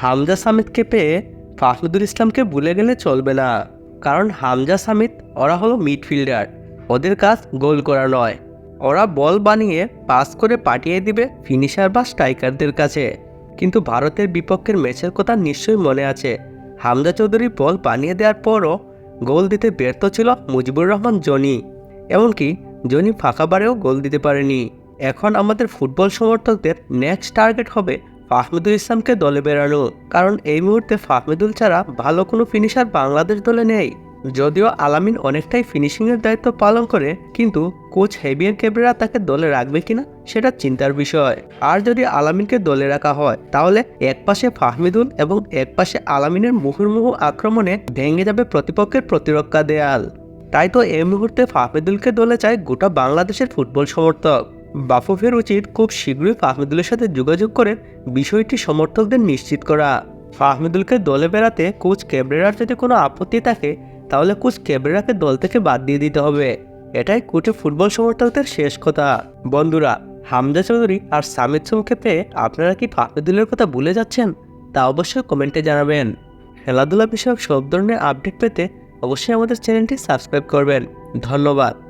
হামজা সামিদকে পেয়ে ফাহমিদুল ইসলামকে ভুলে গেলে চলবে না। কারণ হামজা সামিদ, ওরা হলো মিডফিল্ডার। ওদের কাজ গোল করা নয়। ওরা বল বানিয়ে পাস করে পাঠিয়ে দিবে ফিনিশার বা স্ট্রাইকারদের কাছে। কিন্তু ভারতের বিপক্ষের ম্যাচের কথা নিশ্চয়ই মনে আছে। হামজা চৌধুরী বল বানিয়ে দেওয়ার পরও গোল দিতে ব্যর্থ ছিল মুজিবুর রহমান জনি। এমনকি জনি ফাঁকাবারেও গোল দিতে পারেনি। এখন আমাদের ফুটবল সমর্থকদের নেক্সট টার্গেট হবে ফাহমিদুল ইসলামকে দলে বেরানো কারণ এই মুহূর্তে ফাহমিদুল ছাড়া ভালো কোনো ফিনিশার বাংলাদেশ দলে নেই। যদিও আলামিন অনেকটাই ফিনিশিংয়ের দায়িত্ব পালন করে, কিন্তু কোচ হেভিয়ার কেবরেরা তাকে দলে রাখবে কিনা সেটা চিন্তার বিষয়। আর যদি আলামিনকে দলে রাখা হয়, তাহলে এক পাশে ফাহমিদুল এবং এক পাশে আলামিনের মুহুর্মুহু আক্রমণে ভেঙে যাবে প্রতিপক্ষের প্রতিরক্ষা দেয়াল। তাই তো এই মুহূর্তে ফাহমিদুলকে দলে চায় গোটা বাংলাদেশের ফুটবল সমর্থক। বাফুফের উচিত খুব শীঘ্রই ফাহমিদুলের সাথে যোগাযোগ করে বিষয়টি সমর্থকদের নিশ্চিত করা। ফাহমিদুলকে দলে বেড়াতে কোচ কেবরেরার যদি কোনো আপত্তি থাকে, তাহলে কোচ কেবরেরাকে দল থেকে বাদ দিয়ে দিতে হবে। এটাই কোচে ফুটবল সমর্থকদের শেষ কথা। বন্ধুরা, হামজা চৌধুরী আর সামিদ সোমকে পেয়ে আপনারা কি ফাহমিদুলের কথা ভুলে যাচ্ছেন? তা অবশ্যই কমেন্টে জানাবেন। খেলাধুলা বিষয়ক সব ধরনের আপডেট পেতে অবশ্যই আমাদের চ্যানেলটি সাবস্ক্রাইব করবেন। ধন্যবাদ।